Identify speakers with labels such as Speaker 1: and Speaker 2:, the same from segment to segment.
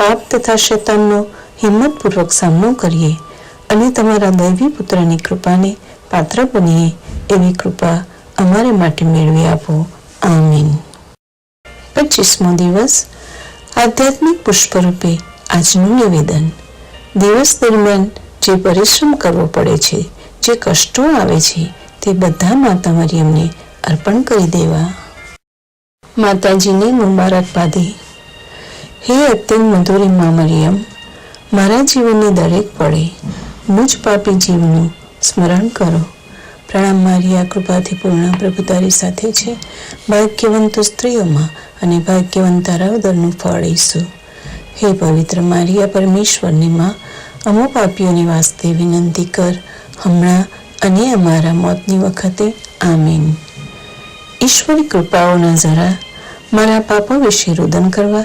Speaker 1: પાપ તથા શેતાનનો હિંમતપૂર્વક સામનો કરીએ અને તમારા દૈવી પુત્રની કૃપાને પાત્ર બનીએ એવી કૃપા અમારે માટે મેળવી આપો. આમીન. પચીસમો દિવસ, આધ્યાત્મિક પુષ્પરૂપે આજનું નિવેદન. દિવસ દરમિયાન જે પરિશ્રમ કરવો પડે છે, જે કષ્ટો આવે છે, તે બધા માતા મરિયમને અર્પણ કરી દેવા. માતાજીને મુબારકબાદી હે અત્યંત મધુરી મા મરિયમ મારા જીવનની દરેક પળે મુજ પાપી જીવનું સ્મરણ કરો. પ્રણામ મારી આ કૃપાથી પૂર્ણ પ્રભુ તારી સાથે છે. ભાગ્યવંત સ્ત્રીઓમાં અને ભાગ્યવંત તારાવદરનું ફળ ઈસુ. હે પવિત્ર મારિયા પરમેશ્વરની માં, અમો પાપીઓની વાસ્તે વિનંતી કર. હમણાં અને અમારા મોતની વખતે. આમીન. ઈશ્વરી કૃપાઓના જરા મારા પાપો વિશે રુદન કરવા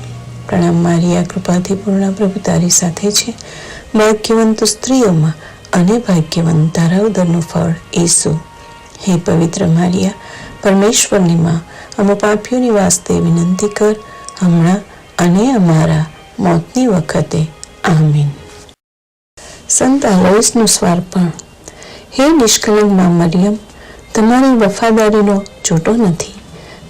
Speaker 1: પ્રણામ મારી આ કૃપાથી પૂર્ણ પ્રભુ તારી સાથે છે. ભાગ્યવંત સ્ત્રીઓમાં અને ભાગ્યવંત તારા ઉદરનું ફળ ઈસુ. હે પવિત્ર મારિયા, પરમેશ્વરની માં, અમે પાપીઓની વાસ્તે વિનંતી કર, હમણાં અને અમારા મોતની વખતે. આમીન. સંત આલોઈસનું સ્વાર્પણ. હે નિષ્કલંકમાં મરિયમ, તમારી વફાદારીનો છૂટો નથી.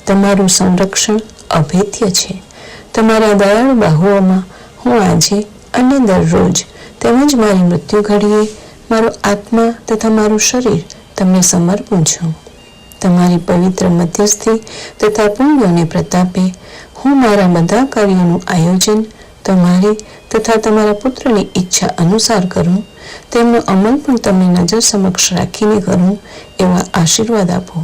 Speaker 1: તમારું સંરક્ષણ અભેદ્ય છે. તમારા દયાળુ બાહુઓમાં હું આજે અને દરરોજ તેમજ મારી મૃત્યુ ઘડીએ મારો આત્મા તથા મારું શરીર તમને સમર્પું છું. તમારી પવિત્ર મધ્યસ્થી તથા પુણ્યોને પ્રતાપે હું મારા બધા કાર્યોનું આયોજન તમારી તથા તમારા પુત્રની ઈચ્છા અનુસાર કરું, તેમનો અમલ પણ તમે નજર સમક્ષ રાખીને કરું એવા આશીર્વાદ આપો.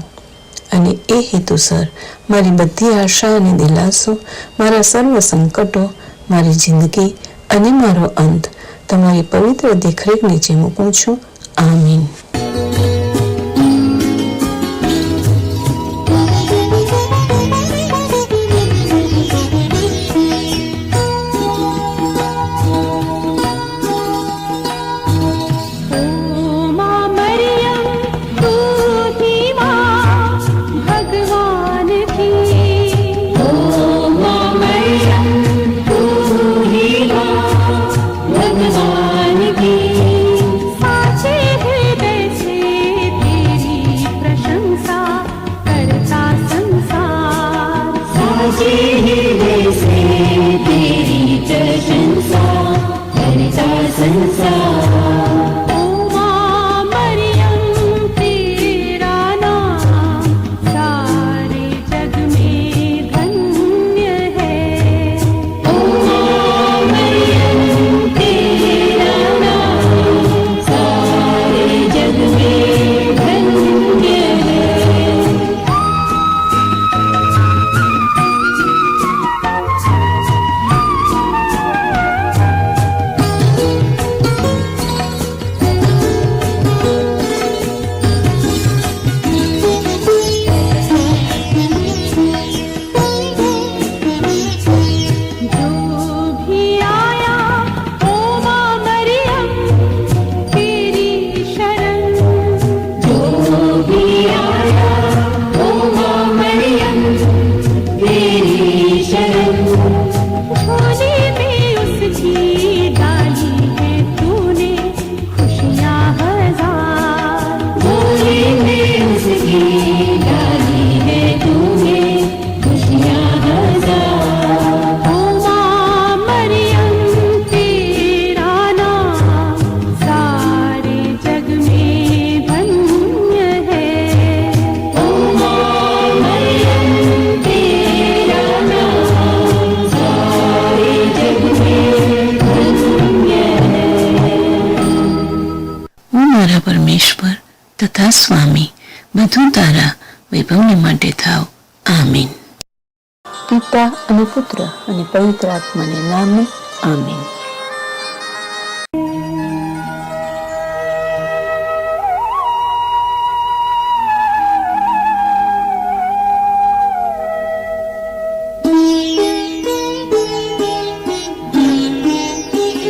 Speaker 1: અને એ હેતુસર મારી બધી આશા અને દિલાસો, મારા સર્વ સંકટો, મારી જિંદગી અને મારો અંત, તમારી પવિત્ર દેખરેખ નીચે મૂકું છું. આમીન. પરમેશ્વર તથા સ્વામી બધું તારા વૈભવને માટે થાવ આમીન પિતા અને પુત્ર અને પવિત્ર આત્માને નામે આમીન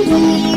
Speaker 2: thank you